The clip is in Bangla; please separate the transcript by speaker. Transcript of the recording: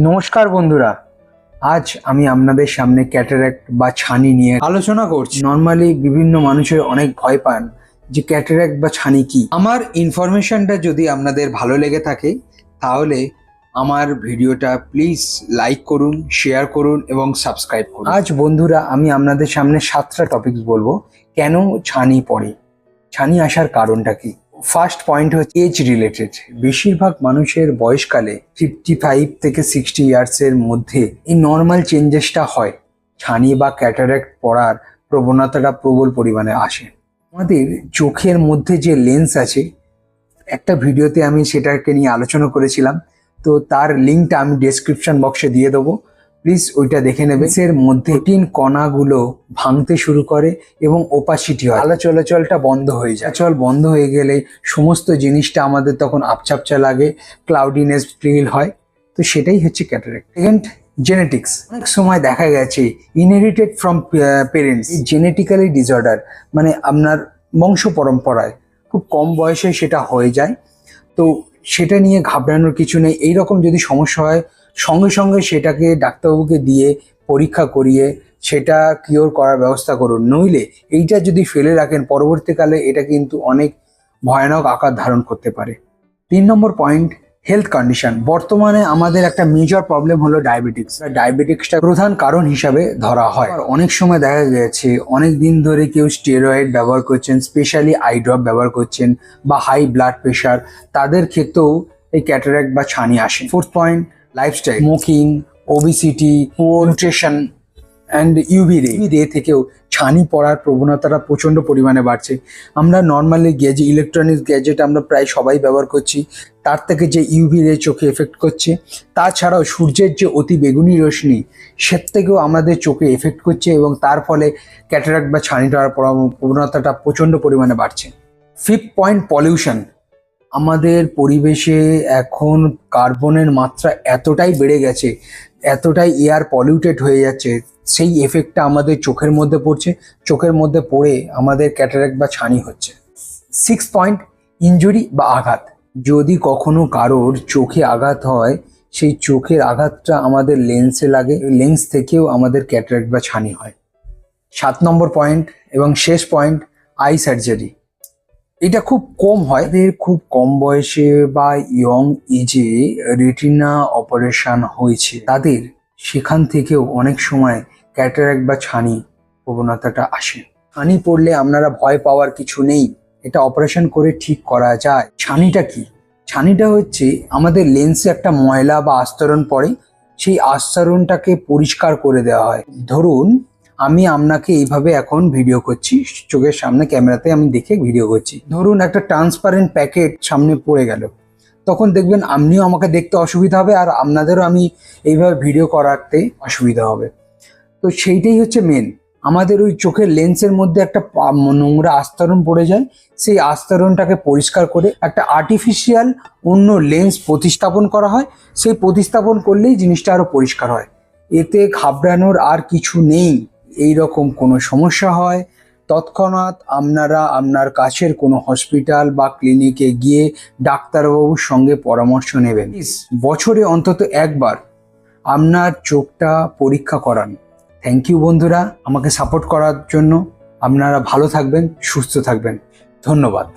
Speaker 1: নমস্কার বন্ধুরা। আজ আমি আপনাদের সামনে ক্যাটারাক্ট বা ছানি নিয়ে আলোচনা করছি। নর্মালি বিভিন্ন মানুষের অনেক ভয় পান যে ক্যাটারাক্ট বা ছানি কি। আমার ইনফরমেশনটা যদি আপনাদের ভালো লেগে থাকে, তাহলে আমার ভিডিওটা প্লিজ লাইক করুন শেয়ার করুন এবং সাবস্ক্রাইব করুন। আজ বন্ধুরা আমি আপনাদের সামনে সাতটা টপিকস বলব। কেন ছানি পড়ে? ছানি আসার কারণটা কি? ফার্স্ট পয়েন্ট হচ্ছে এজ রিলেটেড বেশিরভাগ মানুষের বয়সকালে ফিফটি ফাইভ থেকে সিক্সটি ইয়ার্সের মধ্যে এই নর্মাল চেঞ্জেসটা হয়। ছানি বা ক্যাটারাক্ট পড়ার প্রবণতাটা প্রবল পরিমাণে আসে। আমাদের চোখের মধ্যে যে লেন্স আছে, একটা ভিডিওতে আমি সেটাকে নিয়ে আলোচনা করেছিলাম। তো তার লিঙ্কটা আমি ডেসক্রিপশন বক্সে দিয়ে দেবো। প্লিজ ওইটা দেখে নেবে এর মধ্যে টিন কণাগুলো ভাঙতে শুরু করে এবং ওপাসিটি হয়। আলো চলাচলটা বন্ধ হয়ে যায়। চল বন্ধ হয়ে গেলে সমস্ত জিনিসটা আমাদের তখন আপচাপচা লাগে ক্লাউডিনেস ফিল হয়। তো সেটাই হচ্ছে ক্যাটারেক্ট সেকেন্ড জেনেটিক্স অনেক সময় দেখা গেছে inherited from parents genetically disorder মানে আপনার বংশ পরম্পরায় খুব কম বয়সে সেটা হয়ে যায়। তো সেটা নিয়ে ঘাবড়ানোর কিছু নেই। এইরকম যদি সমস্যা হয় সঙ্গে সঙ্গে সেটাকে ডাক্তারবাবুকে দিয়ে পরীক্ষা করিয়ে সেটা কিওর করার ব্যবস্থা করুন। নইলে এইটা যদি ফেলে রাখেন, পরবর্তীকালে এটা কিন্তু অনেক ভয়ানক আকার ধারণ করতে পারে। তিন নম্বর পয়েন্ট হেলথ কন্ডিশন বর্তমানে আমাদের একটা মেজর প্রবলেম হলো ডায়াবেটিক্স ডায়াবেটিক্সটা প্রধান কারণ হিসাবে ধরা হয়। অনেক সময় দেখা গেছে, অনেক দিন ধরে কেউ স্টেরয়েড ব্যবহার করছেন স্পেশালি আই ড্রপ ব্যবহার করছেন বা হাই ব্লাড প্রেশার তাদের ক্ষেত্রেও এই ক্যাটারাক্ট বা ছানি আসে। Fourth point lifestyle smoking obesity nutrition and UV ray UV ray থেকেও ছানি পড়ার প্রবণতাটা প্রচণ্ড পরিমাণে বাড়ছে। আমরা নর্মালি গ্যাজে ইলেকট্রনিক্স গ্যাজেট আমরা প্রায় সবাই ব্যবহার করছি। তার থেকে যে ইউভি রে চোখে এফেক্ট করছে, তাছাড়াও সূর্যের যে অতি বেগুনি রশ্মি সে থেকেও আমাদের চোখে এফেক্ট করছে এবং তার ফলে ক্যাটারাক্ট বা ছানি পড়ার প্রবণতাটা প্রচণ্ড পরিমাণে বাড়ছে। ফিফথ পয়েন্ট পলিউশন আমাদের পরিবেশে এখন কার্বনের মাত্রা এতটাই বেড়ে গেছে, এতটাই এয়ার পলিউটেড হয়ে যাচ্ছে, সেই এফেক্টটা আমাদের চোখের মধ্যে পড়ছে, চোখের মধ্যে পড়ে আমাদের ক্যাটারাক্ট বা ছানি হচ্ছে। সিক্স পয়েন্ট ইনজুরি বা আঘাত, যদি কখনো কারোর চোখে আঘাত হয়, সেই চোখের আঘাতটা আমাদের লেন্সে লাগে লেন্স থেকেও আমাদের ক্যাটারাক্ট বা ছানি হয়। সাত নম্বর পয়েন্ট এবং শেষ পয়েন্ট আই সার্জারি এটা খুব কম হয়। খুব কম বয়সে বা ইয়ং এজে রেটিনা অপারেশন হয়েছে। তাদের সেখান থেকেও অনেক সময় ক্যাটারাক্ট বা ছানি প্রবণতাটা আসে। ছানি পড়লে আপনারা ভয় পাওয়ার কিছু নেই। এটা অপারেশন করে ঠিক করা যায়। ছানিটা কি? ছানিটা হচ্ছে আমাদের লেন্সে একটা ময়লা বা আস্তরণ পড়ে। সেই আস্তরণটাকে পরিষ্কার করে দেওয়া হয়। ধরুন আমি আপনাকে এইভাবে এখন ভিডিও করছি। চোখের সামনে ক্যামেরাতে আমি দেখে ভিডিও করছি। ধরুন একটা ট্রান্সপারেন্ট প্যাকেট সামনে পড়ে গেল। তখন দেখবেন আপনিও আমাকে দেখতে অসুবিধা হবে আর আপনাদেরও আমি এইভাবে ভিডিও করাতে অসুবিধা হবে। তো সেইটাই হচ্ছে মেন আমাদের ওই চোখের লেন্সের মধ্যে একটা নোংরা আস্তরণ পড়ে যায়। সেই আস্তরণটাকে পরিষ্কার করে একটা আর্টিফিশিয়াল অন্য লেন্স প্রতিস্থাপন করা হয়। সেই প্রতিস্থাপন করলেই জিনিসটা আরও পরিষ্কার হয়। এতে ঘাবড়ানোর আর কিছু নেই। এই রকম কোনো সমস্যা হয় তৎক্ষণাৎ আপনারা আপনার কাছের কোনো হসপিটাল বা ক্লিনিকে গিয়ে ডাক্তারবাবুর সঙ্গে পরামর্শ নেবেন। বছরে অন্তত একবার আপনার চোখটা পরীক্ষা করান। থ্যাংক ইউ বন্ধুরা আমাকে সাপোর্ট করার জন্য আপনারা ভালো থাকবেন সুস্থ থাকবেন। ধন্যবাদ।